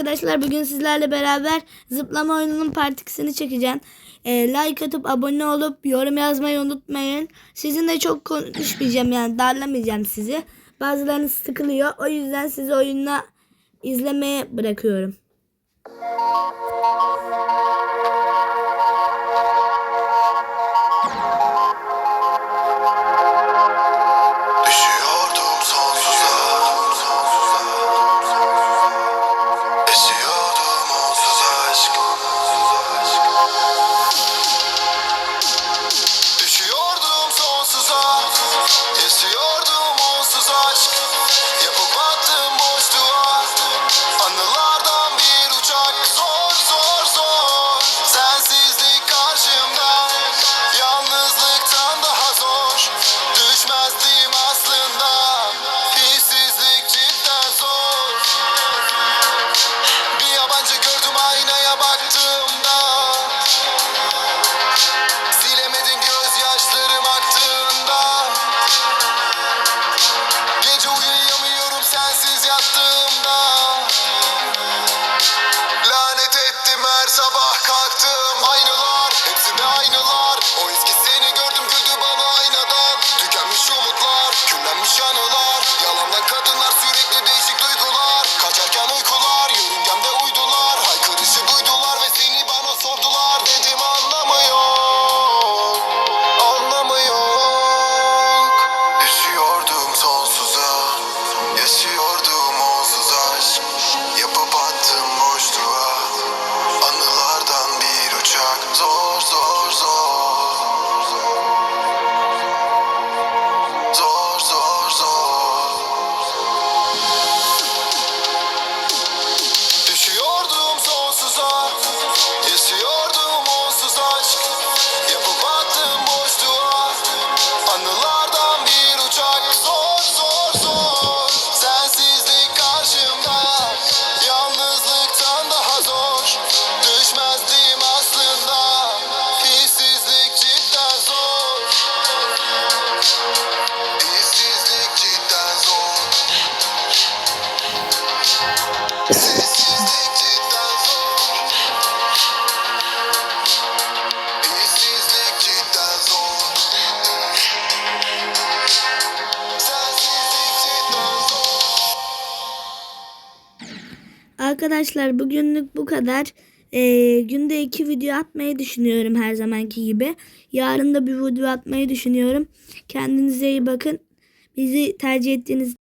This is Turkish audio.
arkadaşlar bugün sizlerle beraber zıplama oyununun partikisini çekeceğim. E, like atıp abone olup yorum yazmayı unutmayın. Sizinle çok konuşmayacağım yani darlamayacağım sizi. Bazılarınız sıkılıyor. O yüzden sizi oyunla izlemeye bırakıyorum. It's you. chance. Arkadaşlar bugünlük bu kadar. Ee, günde iki video atmayı düşünüyorum her zamanki gibi. Yarın da bir video atmayı düşünüyorum. Kendinize iyi bakın. Bizi tercih ettiğiniz